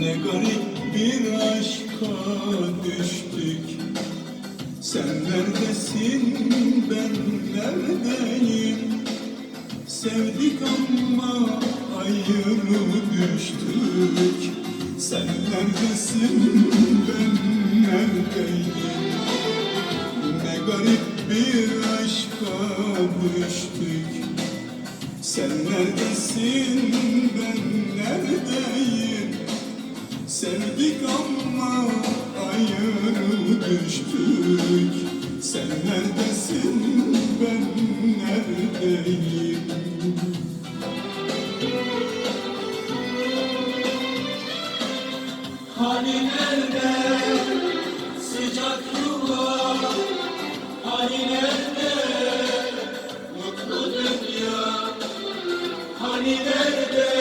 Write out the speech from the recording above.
Ne garip bir aşka düştük. Sen neredesin ben neredeyim? Sevdik ama ayrı düştük. Sen neredesin ben neredeyim? Ne garip bir aşka düştük. Sen neredesin ben neredeyim Sevdik ama ayrı düştük Sen neredesin ben neredeyim Hani nerede sıcak yuva? Hani nerede mutlu dünya? Hani nerede